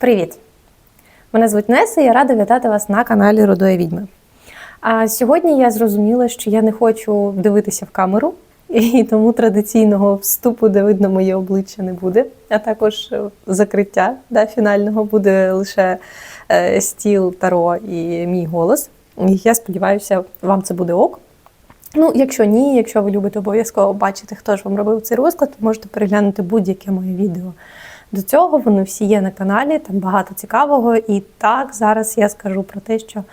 Привіт! Мене звуть Неса і я рада вітати вас на каналі Рудої Відьми. А сьогодні я зрозуміла, що я не хочу дивитися в камеру, і тому традиційного вступу, де видно моє обличчя, не буде. А також закриття да, фінального буде лише е, стіл, таро і мій голос. Я сподіваюся, вам це буде ок. Ну, якщо ні, якщо ви любите обов'язково бачити, хто ж вам робив цей розклад, можете переглянути будь-яке моє відео. До цього вони всі є на каналі, там багато цікавого. І так, зараз я скажу про те, що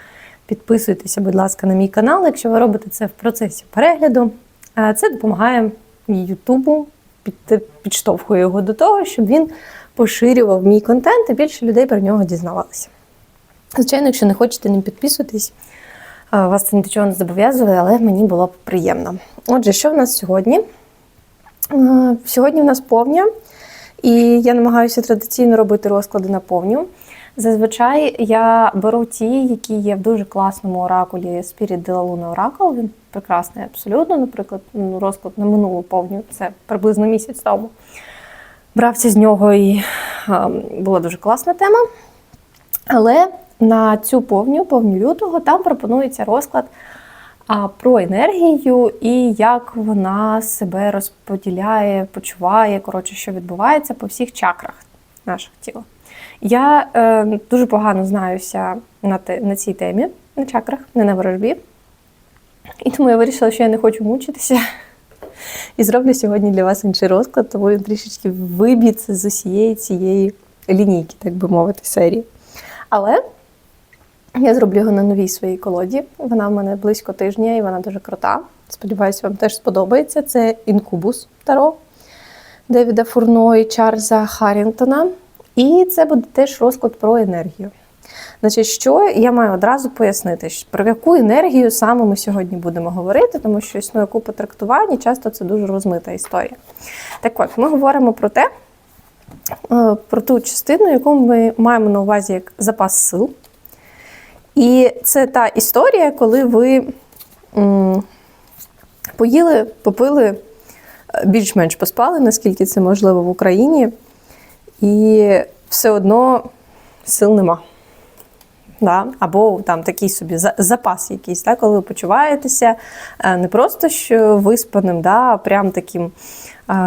підписуйтеся, будь ласка, на мій канал, якщо ви робите це в процесі перегляду. Е, Це допомагає Ютубу, підштовхує його до того, щоб він поширював мій контент і більше людей про нього дізнавалося. Звичайно, якщо не хочете, не підписуйтесь. Е, Вас це нічого не зобов'язує, але мені було б приємно. Отже, що в нас сьогодні? Е, Сьогодні в нас повня, і я намагаюся традиційно робити розклади на повню. Зазвичай я беру ті, які є в дуже класному оракулі Spirit de la Luna Oracle. Він прекрасний абсолютно. Наприклад, ну, розклад на минулу повню, це приблизно місяць тому. Брався з нього і е, була дуже класна тема. Але на цю повню, повню лютого, там пропонується розклад а, про енергію і як вона себе розподіляє, почуває, коротше, що відбувається по всіх чакрах нашого тіла. Я е, дуже погано знаюся на, те, на цій темі, на чакрах, не на ворожбі. І тому я вирішила, що я не хочу мучитися. І зроблю сьогодні для вас інший розклад, тому він трішечки виб'ється з усієї цієї лінійки, так би мовити, серії. Але я зроблю його на новій своїй колоді. Вона в мене близько тижня і вона дуже крута. Сподіваюся, вам теж сподобається. Це інкубус Таро Девіда Фурно і Чарльза Харрінгтона. І це буде теж розклад про енергію. Значить, що я маю одразу пояснити, про яку енергію саме ми сьогодні будемо говорити, тому що існує купа трактувань, і часто це дуже розмита історія. Так от, ми говоримо про те, е, про ту частину, яку ми маємо на увазі як запас сил. І це та історія, коли ви м, поїли, попили, е, більш-менш поспали, наскільки це можливо в Україні, і все одно сил нема. Да? Або там такий собі запас якийсь, да? коли ви почуваєтеся е, не просто що виспаним, да? а прям таким е,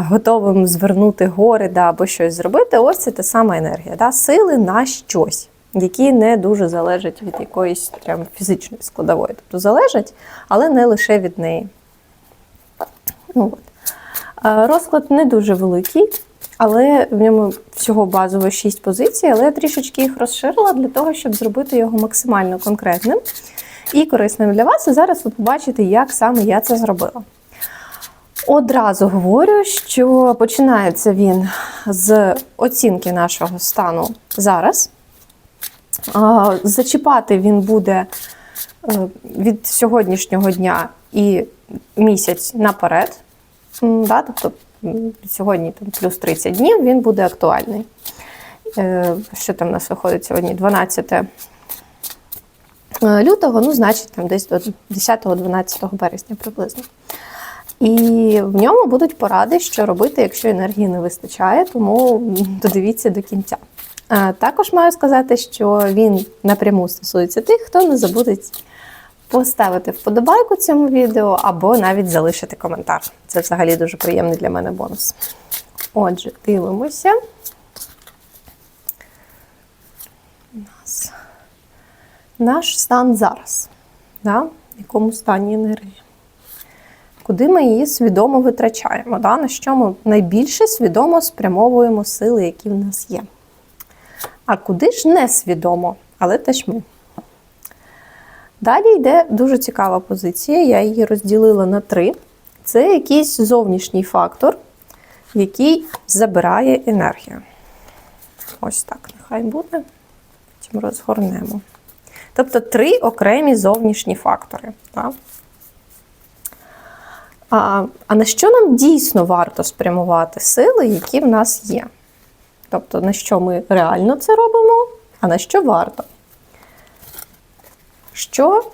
готовим звернути гори да? або щось зробити. Ось це та сама енергія. Да? Сили на щось, які не дуже залежать від якоїсь прям фізичної складової. Тобто залежать, але не лише від неї. Ну, от. Розклад не дуже великий, але в ньому всього базово 6 позицій, але я трішечки їх розширила для того, щоб зробити його максимально конкретним і корисним для вас. І зараз ви побачите, як саме я це зробила. Одразу говорю, що починається він з оцінки нашого стану зараз. Зачіпати він буде е, від сьогоднішнього дня і місяць наперед. Да, тобто сьогодні там, плюс 30 днів він буде актуальний. Е, Що там у нас виходить сьогодні? 12 е, лютого, ну, значить, там десь до 10-12 березня приблизно. І в ньому будуть поради, що робити, якщо енергії не вистачає, тому додивіться до кінця. Також маю сказати, що він напряму стосується тих, хто не забудеть поставити вподобайку цьому відео або навіть залишити коментар. Це взагалі дуже приємний для мене бонус. Отже, дивимося. Наш стан зараз. Да? В якому стані енергії? Куди ми її свідомо витрачаємо? Да? На що ми найбільше свідомо спрямовуємо сили, які в нас є. А куди ж не свідомо, але теж ми. Далі йде дуже цікава позиція. Я її розділила на три. Це якийсь зовнішній фактор, який забирає енергію. Ось так, нехай буде. Потім розгорнемо. Тобто три окремі зовнішні фактори. Так? А, а на що нам дійсно варто спрямувати сили, які в нас є? Тобто, на що ми реально це робимо, а на що варто? Що?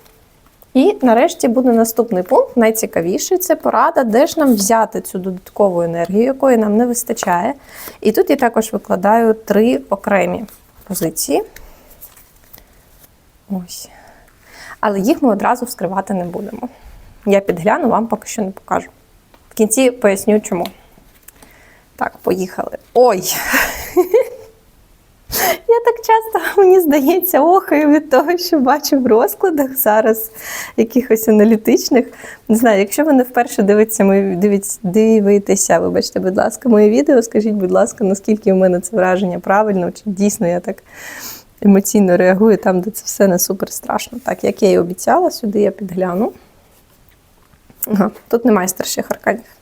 І нарешті буде наступний пункт, найцікавіший це порада, де ж нам взяти цю додаткову енергію, якої нам не вистачає. І тут я також викладаю три окремі позиції. Ось. Але їх ми одразу вскривати не будемо. Я підгляну, вам поки що не покажу. В кінці поясню чому. Так, поїхали. Ой! Я так часто, мені здається, охаю від того, що бачу в розкладах зараз якихось аналітичних. Не знаю, якщо ви не вперше дивитеся мої дивіться, вибачте, будь ласка, моє відео, скажіть, будь ласка, наскільки у мене це враження правильно, чи дійсно я так емоційно реагую там, де це все не супер страшно. Так, як я і обіцяла, сюди я підгляну. Ага, тут немає старших арканів.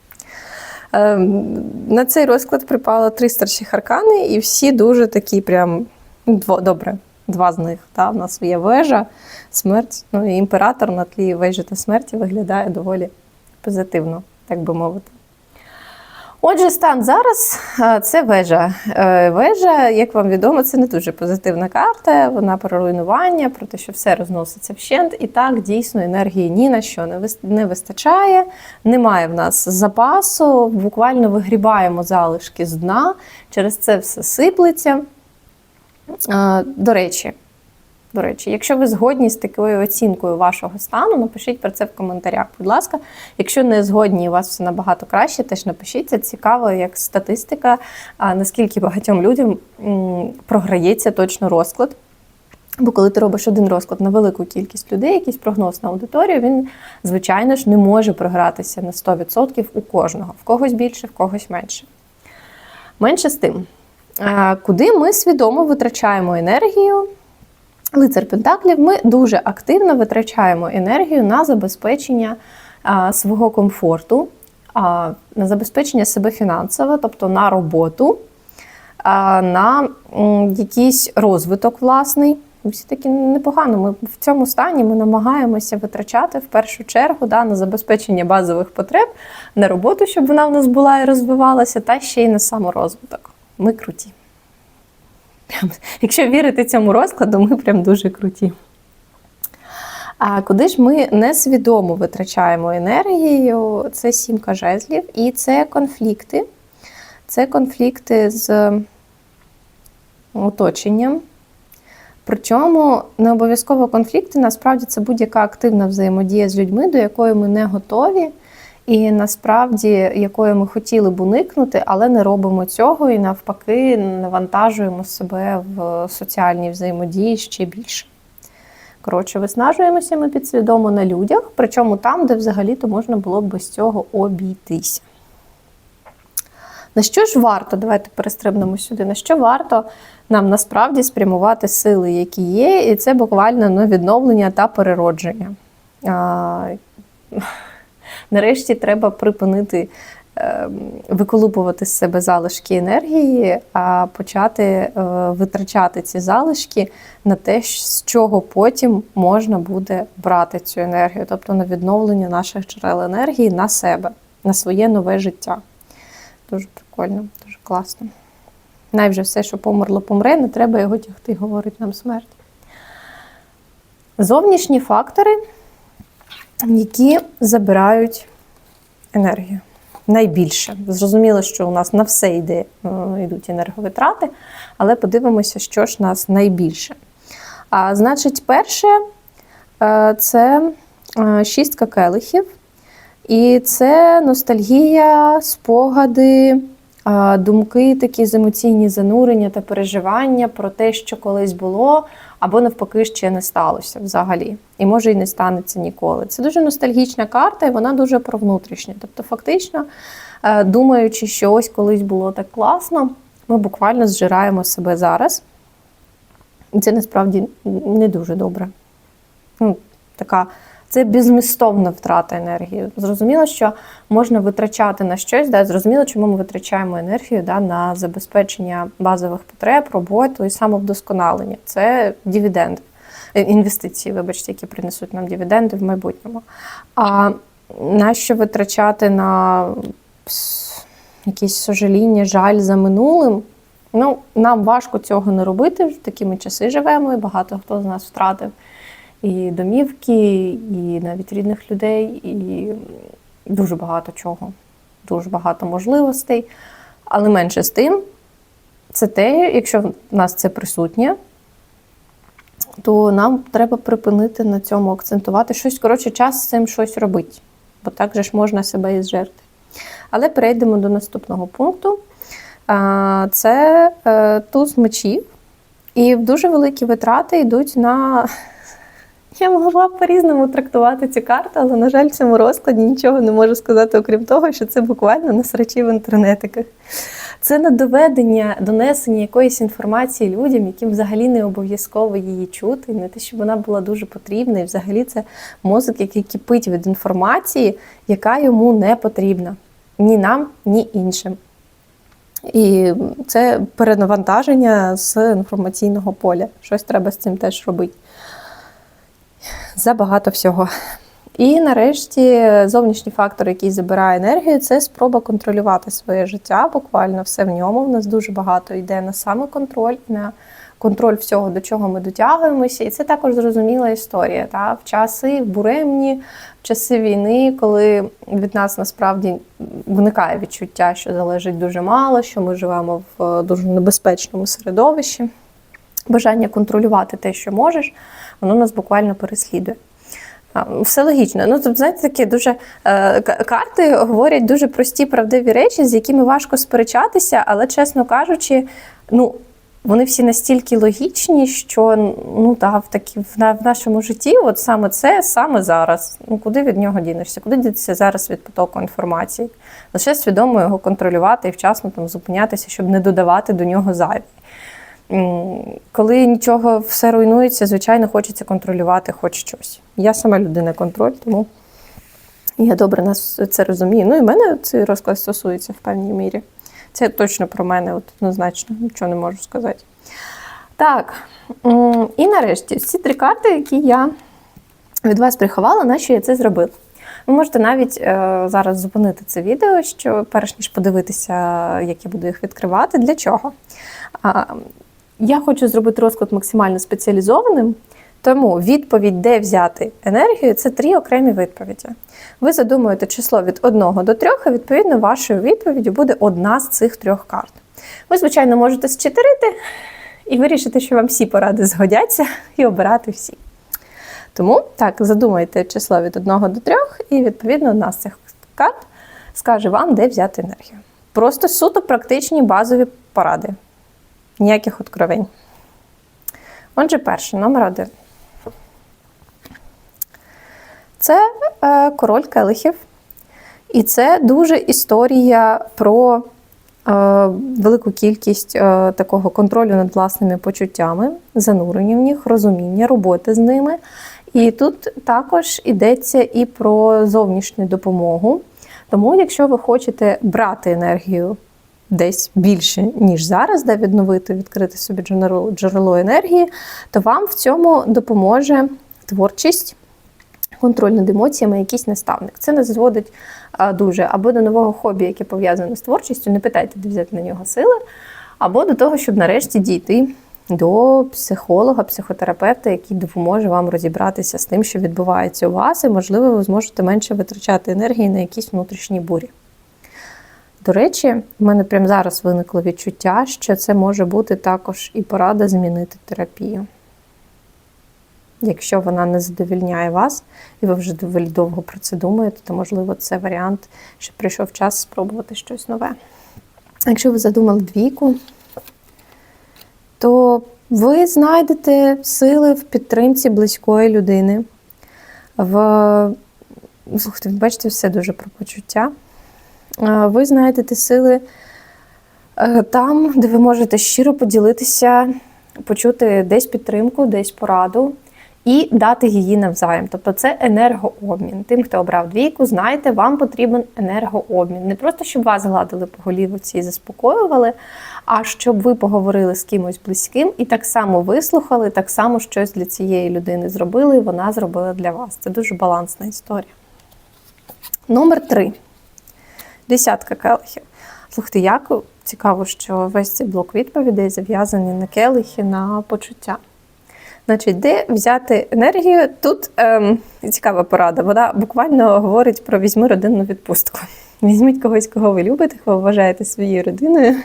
Ем, На цей розклад припало три старших аркани, і всі дуже такі, прям ну, дво, добре, два з них. Та? в нас є вежа, смерть. Ну, і імператор на тлі вежі та смерті виглядає доволі позитивно, так би мовити. Отже, стан зараз це вежа. Е, Вежа, як вам відомо, це не дуже позитивна карта. Вона про руйнування, про те, що все розноситься вщент. І так дійсно енергії ні на що не вистачає. Немає в нас запасу, буквально вигрібаємо залишки з дна, через це все сиплеться. Е, До речі, до речі, якщо ви згодні з такою оцінкою вашого стану, напишіть про це в коментарях, будь ласка. Якщо не згодні, і у вас все набагато краще, теж напишіть. Це цікаво, як статистика, наскільки багатьом людям програється точно розклад. Бо коли ти робиш один розклад на велику кількість людей, якийсь прогноз на аудиторію, він, звичайно ж, не може програтися на 100% у кожного. В когось більше, в когось менше. Менше з тим, куди ми свідомо витрачаємо енергію, Лицар Пентаклів, ми дуже активно витрачаємо енергію на забезпечення свого комфорту, на забезпечення себе фінансово, тобто на роботу, на якийсь розвиток власний. Всі таки непогано. Ми в цьому стані ми намагаємося витрачати в першу чергу да, на забезпечення базових потреб, на роботу, щоб вона в нас була і розвивалася, та ще й на саморозвиток. Ми круті. Прям, Якщо вірити цьому розкладу, ми прям дуже круті. А куди ж ми несвідомо витрачаємо енергію? Це сімка жезлів, і це конфлікти. Це конфлікти з оточенням. Причому не обов'язково конфлікти, насправді це будь-яка активна взаємодія з людьми, до якої ми не готові, і насправді якої ми хотіли б уникнути, але не робимо цього і навпаки навантажуємо себе в соціальній взаємодії ще більше. Коротше, виснажуємося ми підсвідомо на людях, причому там, де взагалі-то можна було б без цього обійтися. На що ж варто, давайте перестрибнемо сюди, на що варто нам насправді спрямувати сили, які є, і це буквально ну, відновлення та переродження. А, нарешті треба припинити е, виколупувати з себе залишки енергії, а почати е, витрачати ці залишки на те, з чого потім можна буде брати цю енергію, тобто на відновлення наших джерел енергії на себе, на своє нове життя. Дуже прикольно, дуже класно. Найвже все, що померло, помре, не треба його тягти, говорить нам смерть. Зовнішні фактори, які забирають енергію. Найбільше. Зрозуміло, що у нас на все йде, е, йдуть енерговитрати, але подивимося, що ж нас найбільше. А, значить, перше е, це е, шістка келихів. І це ностальгія, спогади, думки, такі з емоційні занурення та переживання про те, що колись було, або навпаки ще не сталося взагалі. І може і не станеться ніколи. Це дуже ностальгічна карта, і вона дуже про внутрішнє. Тобто, фактично, е, думаючи, що ось колись було так класно, ми буквально зжираємо себе зараз. І це насправді не дуже добре. Ну, така це безмістовна втрата енергії. Зрозуміло, що можна витрачати на щось, да, зрозуміло, чому ми витрачаємо енергію да, на забезпечення базових потреб, роботу і самовдосконалення. Це дивіденди, е, інвестиції, вибачте, які принесуть нам дивіденди в майбутньому. А нащо витрачати на якісь сожаління, жаль за минулим? Ну, нам важко цього не робити. В такі ми часи живемо, і багато хто з нас втратив і домівки, і навіть рідних людей, і дуже багато чого, дуже багато можливостей. Але менше з тим, це те, якщо в нас це присутнє, то нам треба припинити на цьому акцентувати щось. Коротше, час з цим щось робити, бо так же ж можна себе і зжерти. Але перейдемо до наступного пункту. Це е, туз мечів. І дуже великі витрати йдуть на. Я могла б по-різному трактувати цю карту, але, на жаль, в цьому розкладі нічого не можу сказати, окрім того, що це буквально на срачі в інтернетиках. Це на доведення, донесення якоїсь інформації людям, яким взагалі не обов'язково її чути, не те, щоб вона була дуже потрібна, і взагалі це мозок, який кипить від інформації, яка йому не потрібна ні нам, ні іншим. І це перенавантаження з інформаційного поля. Щось треба з цим теж робити. Забагато всього. І нарешті зовнішній фактор, який забирає енергію, це спроба контролювати своє життя. Буквально все в ньому. У нас дуже багато йде на самоконтроль, на контроль всього, до чого ми дотягуємося. І це також зрозуміла історія. Та? В часи буремні, в часи війни, коли від нас насправді виникає відчуття, що залежить дуже мало, що ми живемо в дуже небезпечному середовищі. Бажання контролювати те, що можеш, воно нас буквально переслідує. Все логічно. Ну, тобто, знаєте, такі дуже е, карти говорять дуже прості правдиві речі, з якими важко сперечатися, але, чесно кажучи, ну. Вони всі настільки логічні, що ну та в такі в, в нашому житті, от саме це саме зараз. Ну куди від нього дінешся? Куди дітися зараз від потоку інформації? Лише свідомо його контролювати і вчасно там зупинятися, щоб не додавати до нього зайві. Коли нічого все руйнується, звичайно, хочеться контролювати хоч щось. Я сама людина контроль, тому я добре нас це розумію. Ну і мене цей розклад стосується в певній мірі. Це точно про мене, от однозначно, нічого не можу сказати. Так, і нарешті ці три карти, які я від вас приховала, на що я це зробила. Ви можете навіть е, зараз зупинити це відео, що перш ніж подивитися, як я буду їх відкривати. Для чого? Я хочу зробити розклад максимально спеціалізованим, тому відповідь, де взяти енергію, це три окремі відповіді. Ви задумуєте число від 1 до 3, а відповідно вашою відповіддю буде одна з цих трьох карт. Ви, звичайно, можете зчетирити і вирішити, що вам всі поради згодяться, і обирати всі. Тому так, задумайте число від 1 до 3, і відповідно одна з цих карт скаже вам, де взяти енергію. Просто суто практичні базові поради. Ніяких откровень. Отже, перший номер один. Це е, король келихів. І це дуже історія про е, велику кількість е, такого контролю над власними почуттями, занурення в них, розуміння, роботи з ними. І тут також йдеться і про зовнішню допомогу. Тому, якщо ви хочете брати енергію десь більше, ніж зараз, де відновити, відкрити собі джерело, джерело енергії, то вам в цьому допоможе творчість. Контроль над емоціями, якийсь наставник. Це не зводить дуже або до нового хобі, яке пов'язане з творчістю, не питайте, де взяти на нього сили, або до того, щоб нарешті дійти до психолога, психотерапевта, який допоможе вам розібратися з тим, що відбувається у вас, і, можливо, ви зможете менше витрачати енергії на якісь внутрішні бурі. До речі, в мене прямо зараз виникло відчуття, що це може бути також і порада змінити терапію. Якщо вона не задовільняє вас, і ви вже доволі довго про це думаєте, то, можливо, це варіант, що прийшов час спробувати щось нове. Якщо ви задумали двійку, то ви знайдете сили в підтримці близької людини. В... Слухайте, бачите, все дуже про почуття. Ви знайдете сили е, там, де ви можете щиро поділитися, почути десь підтримку, десь пораду і дати її навзаєм. Тобто це енергообмін. Тим, хто обрав двійку, знайте, вам потрібен енергообмін. Не просто щоб вас гладили по голівці і заспокоювали, а щоб ви поговорили з кимось близьким і так само вислухали, так само щось для цієї людини зробили, і вона зробила для вас. Це дуже балансна історія. Номер три. Десятка келихів. Слухайте, як цікаво, що весь цей блок відповідей зав'язаний на келихи, на почуття. Значить, де взяти енергію? Тут ем, цікава порада. Вона буквально говорить про візьми родинну відпустку. Візьміть когось, кого ви любите, кого вважаєте своєю родиною,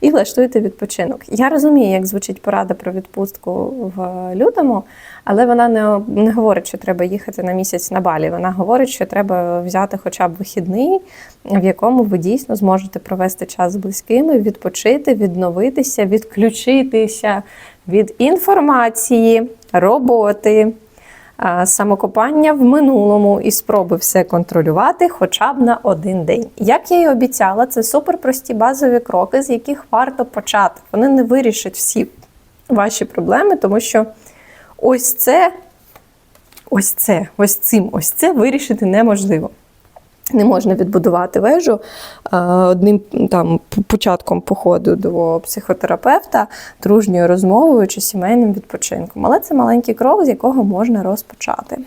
і влаштуйте відпочинок. Я розумію, як звучить порада про відпустку в лютому, але вона не, не говорить, що треба їхати на місяць на балі. Вона говорить, що треба взяти хоча б вихідний, в якому ви дійсно зможете провести час з близькими, відпочити, відновитися, відключитися від інформації, роботи. Самокопання в минулому і спроби все контролювати хоча б на один день. Як я і обіцяла, це суперпрості базові кроки, з яких варто почати. Вони не вирішать всі ваші проблеми, тому що ось це, ось це, ось цим, ось це вирішити неможливо. Не можна відбудувати вежу е, одним там початком походу до психотерапевта, дружньою розмовою чи сімейним відпочинком. Але це маленький крок, з якого можна розпочати.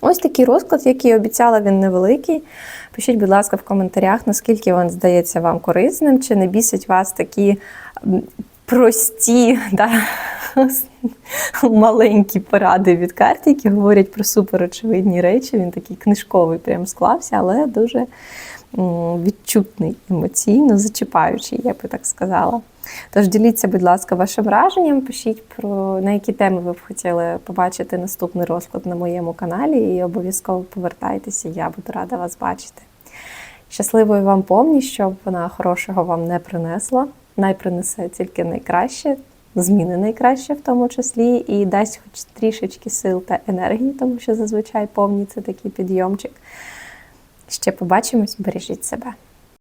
Ось такий розклад, який обіцяла, він невеликий. Пишіть, будь ласка, в коментарях, наскільки він здається вам корисним, чи не бісять вас такі прості, да, маленькі поради від карт, які говорять про суперочевидні речі. Він такий книжковий прям склався, але дуже відчутний емоційно, зачіпаючий, я би так сказала. Тож діліться, будь ласка, вашим враженням. Пишіть про на які теми ви б хотіли побачити наступний розклад на моєму каналі, і обов'язково повертайтеся, я буду рада вас бачити. Щасливої вам помні, щоб вона хорошого вам не принесла. Най принесе тільки найкраще, зміни найкраще в тому числі, і дасть хоч трішечки сил та енергії, тому що зазвичай повні це такий підйомчик. Ще побачимось, бережіть себе.